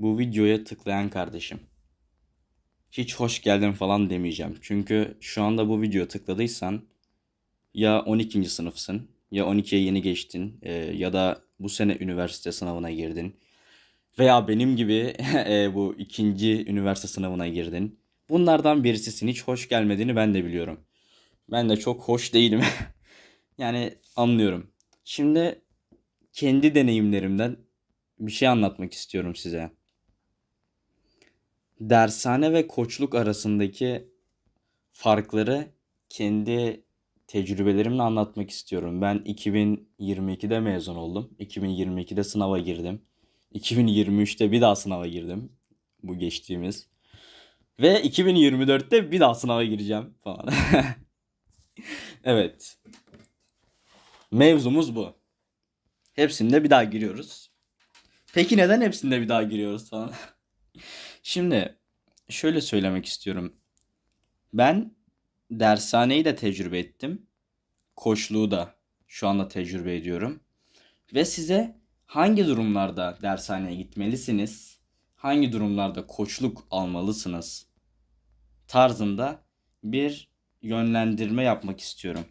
bu videoya tıklayan kardeşim. Hiç hoş geldin falan demeyeceğim. Çünkü şu anda bu videoya tıkladıysan ya 12. sınıfsın ya 12'ye yeni geçtin e, ya da bu sene üniversite sınavına girdin. Veya benim gibi e, bu ikinci üniversite sınavına girdin. Bunlardan birisisin. Hiç hoş gelmediğini ben de biliyorum. Ben de çok hoş değilim. yani anlıyorum. Şimdi kendi deneyimlerimden bir şey anlatmak istiyorum size. Dershane ve koçluk arasındaki farkları kendi tecrübelerimle anlatmak istiyorum. Ben 2022'de mezun oldum. 2022'de sınava girdim. 2023'te bir daha sınava girdim. Bu geçtiğimiz. Ve 2024'te bir daha sınava gireceğim falan. Evet. Mevzumuz bu. Hepsinde bir daha giriyoruz. Peki neden hepsinde bir daha giriyoruz falan? Şimdi şöyle söylemek istiyorum. Ben dershaneyi de tecrübe ettim. Koçluğu da şu anda tecrübe ediyorum. Ve size hangi durumlarda dershaneye gitmelisiniz, hangi durumlarda koçluk almalısınız tarzında bir yönlendirme yapmak istiyorum.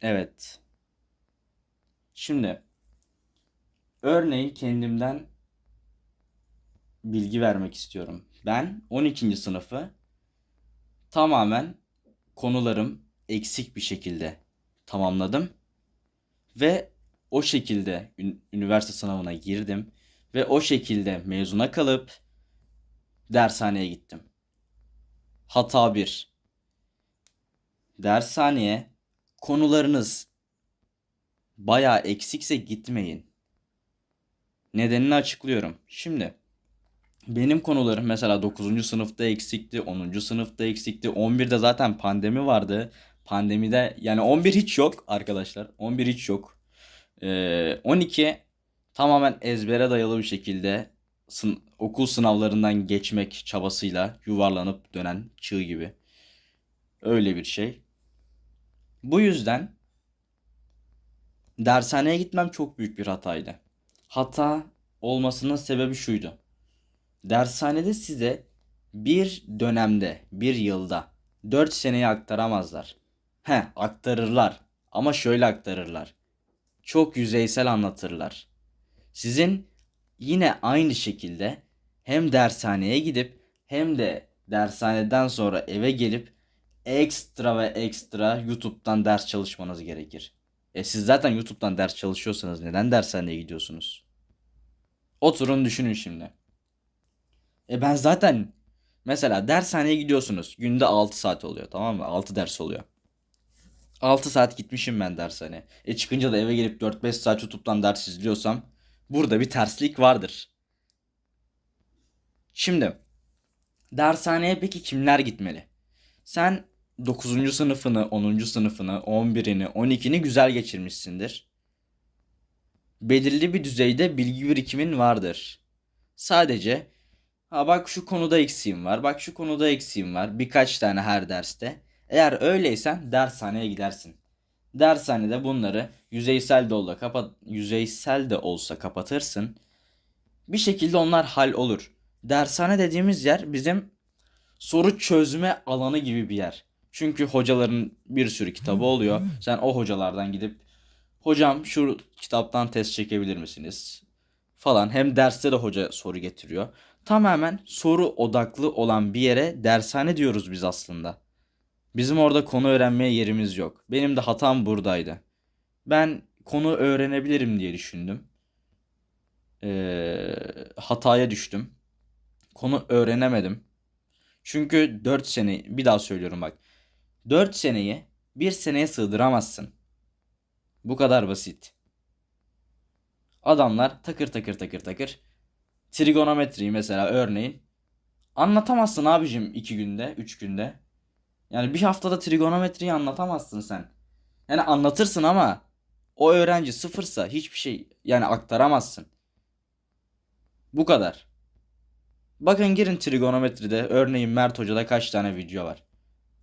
Evet. Şimdi örneğin kendimden bilgi vermek istiyorum. Ben 12. sınıfı tamamen konularım eksik bir şekilde tamamladım ve o şekilde ün- üniversite sınavına girdim ve o şekilde mezuna kalıp dershaneye gittim. Hata 1. Dershaneye konularınız bayağı eksikse gitmeyin. Nedenini açıklıyorum. Şimdi benim konularım mesela 9. sınıfta eksikti, 10. sınıfta eksikti, 11'de zaten pandemi vardı. Pandemide yani 11 hiç yok arkadaşlar. 11 hiç yok. Ee, 12 tamamen ezbere dayalı bir şekilde sın- okul sınavlarından geçmek çabasıyla yuvarlanıp dönen çığ gibi. Öyle bir şey. Bu yüzden dershaneye gitmem çok büyük bir hataydı. Hata olmasının sebebi şuydu. Dershanede size bir dönemde, bir yılda 4 seneyi aktaramazlar. He, aktarırlar. Ama şöyle aktarırlar. Çok yüzeysel anlatırlar. Sizin yine aynı şekilde hem dershaneye gidip hem de dershaneden sonra eve gelip ekstra ve ekstra YouTube'dan ders çalışmanız gerekir. E siz zaten YouTube'dan ders çalışıyorsanız neden dershaneye gidiyorsunuz? Oturun düşünün şimdi. E ben zaten mesela dershaneye gidiyorsunuz. Günde 6 saat oluyor tamam mı? 6 ders oluyor. 6 saat gitmişim ben dershaneye. E çıkınca da eve gelip 4-5 saat YouTube'dan ders izliyorsam burada bir terslik vardır. Şimdi dershaneye peki kimler gitmeli? Sen 9. sınıfını, 10. sınıfını, 11'ini, 12'ni güzel geçirmişsindir. Belirli bir düzeyde bilgi birikimin vardır. Sadece ha bak şu konuda eksiğim var, bak şu konuda eksiğim var birkaç tane her derste. Eğer öyleysen dershaneye gidersin. Dershanede bunları yüzeysel de olsa kapat yüzeysel de olsa kapatırsın. Bir şekilde onlar hal olur. Dershane dediğimiz yer bizim soru çözme alanı gibi bir yer. Çünkü hocaların bir sürü kitabı oluyor. Sen o hocalardan gidip hocam şu kitaptan test çekebilir misiniz? Falan. Hem derste de hoca soru getiriyor. Tamamen soru odaklı olan bir yere dershane diyoruz biz aslında. Bizim orada konu öğrenmeye yerimiz yok. Benim de hatam buradaydı. Ben konu öğrenebilirim diye düşündüm. Ee, hataya düştüm. Konu öğrenemedim. Çünkü 4 sene bir daha söylüyorum bak. 4 seneyi bir seneye sığdıramazsın. Bu kadar basit. Adamlar takır takır takır takır trigonometriyi mesela örneğin anlatamazsın abicim 2 günde, 3 günde. Yani bir haftada trigonometriyi anlatamazsın sen. Yani anlatırsın ama o öğrenci sıfırsa hiçbir şey yani aktaramazsın. Bu kadar. Bakın girin trigonometride örneğin Mert Hoca'da kaç tane video var.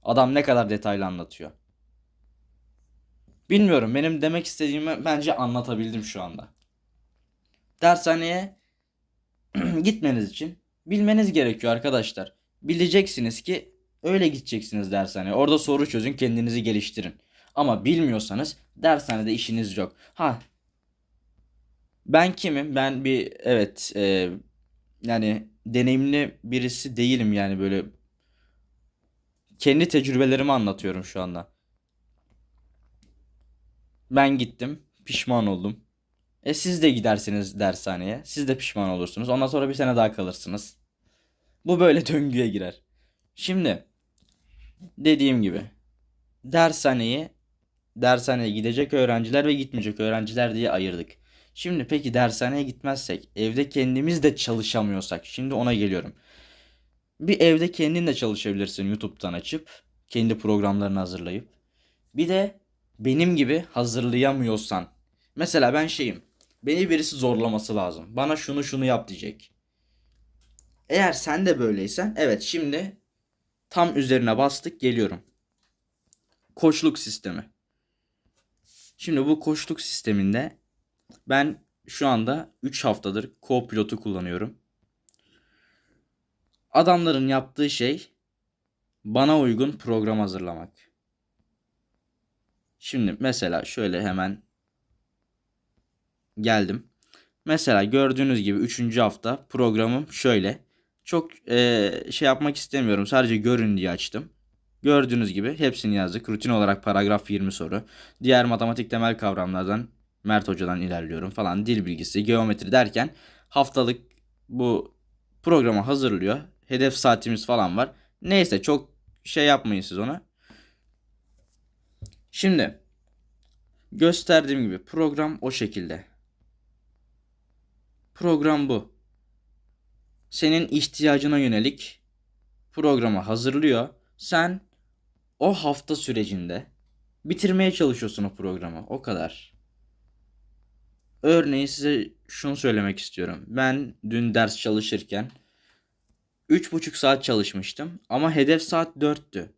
Adam ne kadar detaylı anlatıyor. Bilmiyorum benim demek istediğimi bence anlatabildim şu anda. Dershaneye gitmeniz için bilmeniz gerekiyor arkadaşlar. Bileceksiniz ki öyle gideceksiniz dershaneye. Orada soru çözün, kendinizi geliştirin. Ama bilmiyorsanız dershanede işiniz yok. Ha ben kimim? Ben bir evet e, yani deneyimli birisi değilim yani böyle kendi tecrübelerimi anlatıyorum şu anda. Ben gittim, pişman oldum. E siz de gidersiniz dershaneye. Siz de pişman olursunuz. Ondan sonra bir sene daha kalırsınız. Bu böyle döngüye girer. Şimdi dediğim gibi dershaneyi dershaneye gidecek öğrenciler ve gitmeyecek öğrenciler diye ayırdık. Şimdi peki dershaneye gitmezsek, evde kendimiz de çalışamıyorsak, şimdi ona geliyorum. Bir evde kendin de çalışabilirsin YouTube'dan açıp, kendi programlarını hazırlayıp. Bir de benim gibi hazırlayamıyorsan. Mesela ben şeyim. Beni birisi zorlaması lazım. Bana şunu şunu yap diyecek. Eğer sen de böyleysen, evet şimdi tam üzerine bastık geliyorum. Koçluk sistemi. Şimdi bu koçluk sisteminde ben şu anda 3 haftadır co-pilotu kullanıyorum. Adamların yaptığı şey bana uygun program hazırlamak. Şimdi mesela şöyle hemen geldim. Mesela gördüğünüz gibi 3. hafta programım şöyle. Çok e, şey yapmak istemiyorum. Sadece görün diye açtım. Gördüğünüz gibi hepsini yazdık. Rutin olarak paragraf 20 soru. Diğer matematik temel kavramlardan Mert Hoca'dan ilerliyorum falan. Dil bilgisi, geometri derken haftalık bu programı hazırlıyor. Hedef saatimiz falan var. Neyse çok şey yapmayın siz ona. Şimdi gösterdiğim gibi program o şekilde. Program bu. Senin ihtiyacına yönelik programı hazırlıyor. Sen o hafta sürecinde bitirmeye çalışıyorsun o programı. O kadar. Örneğin size şunu söylemek istiyorum. Ben dün ders çalışırken 3,5 saat çalışmıştım ama hedef saat 4'tü.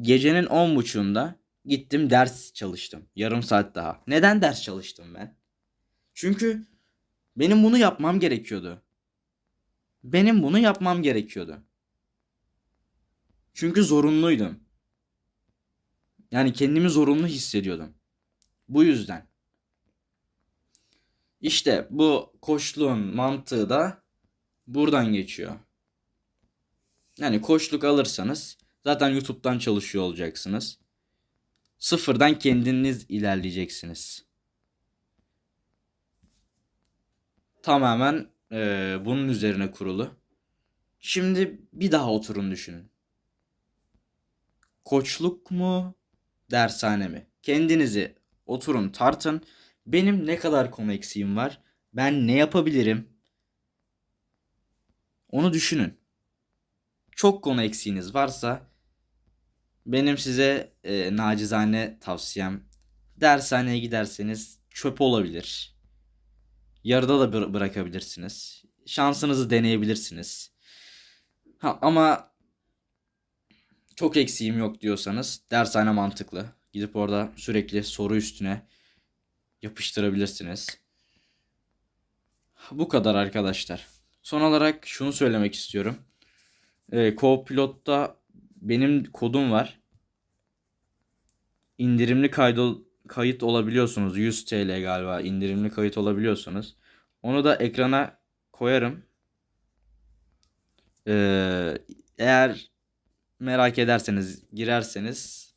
Gecenin 10.30'unda gittim ders çalıştım. Yarım saat daha. Neden ders çalıştım ben? Çünkü benim bunu yapmam gerekiyordu. Benim bunu yapmam gerekiyordu. Çünkü zorunluydum. Yani kendimi zorunlu hissediyordum. Bu yüzden. İşte bu koçluğun mantığı da buradan geçiyor. Yani koçluk alırsanız zaten YouTube'dan çalışıyor olacaksınız. Sıfırdan kendiniz ilerleyeceksiniz. Tamamen e, bunun üzerine kurulu. Şimdi bir daha oturun düşünün. Koçluk mu, dershane mi? Kendinizi oturun tartın. Benim ne kadar konu eksiğim var? Ben ne yapabilirim? Onu düşünün. Çok konu eksiğiniz varsa benim size e, nacizane tavsiyem dershaneye giderseniz çöp olabilir. Yarıda da bıra- bırakabilirsiniz. Şansınızı deneyebilirsiniz. Ha, ama çok eksiğim yok diyorsanız dershane mantıklı. Gidip orada sürekli soru üstüne yapıştırabilirsiniz. Bu kadar arkadaşlar. Son olarak şunu söylemek istiyorum. Ee, Co-Pilot'ta benim kodum var. İndirimli kayıt olabiliyorsunuz. 100 TL galiba indirimli kayıt olabiliyorsunuz. Onu da ekrana koyarım. Ee, eğer merak ederseniz girerseniz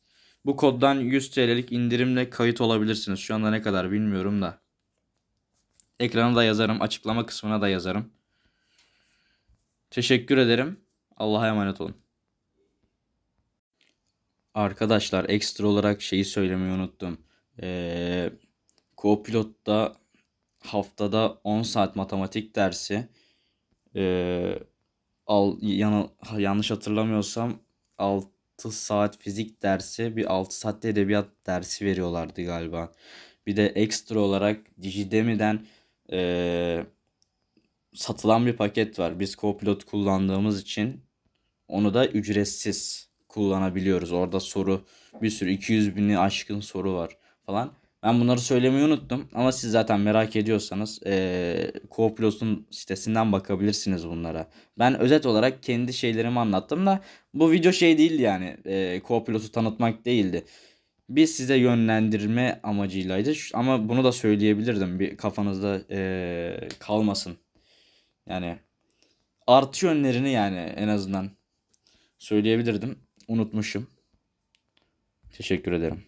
bu koddan 100 TL'lik indirimle kayıt olabilirsiniz. Şu anda ne kadar bilmiyorum da. Ekrana da yazarım. Açıklama kısmına da yazarım. Teşekkür ederim. Allah'a emanet olun. Arkadaşlar ekstra olarak şeyi söylemeyi unuttum. Ee, Co-Pilot'ta haftada 10 saat matematik dersi. Ee, al, yana, yanlış hatırlamıyorsam 6 saat fizik dersi bir 6 saat de edebiyat dersi veriyorlardı galiba. Bir de ekstra olarak Digidemi'den ee, satılan bir paket var. Biz Copilot kullandığımız için onu da ücretsiz kullanabiliyoruz. Orada soru bir sürü 200 bini aşkın soru var falan. Ben bunları söylemeyi unuttum ama siz zaten merak ediyorsanız eee Co-Pilot'un sitesinden bakabilirsiniz bunlara. Ben özet olarak kendi şeylerimi anlattım da bu video şey değildi yani eee Co-Pilot'u tanıtmak değildi. Biz size yönlendirme amacıylaydı ama bunu da söyleyebilirdim bir kafanızda eee, kalmasın. Yani artı yönlerini yani en azından söyleyebilirdim. Unutmuşum. Teşekkür ederim.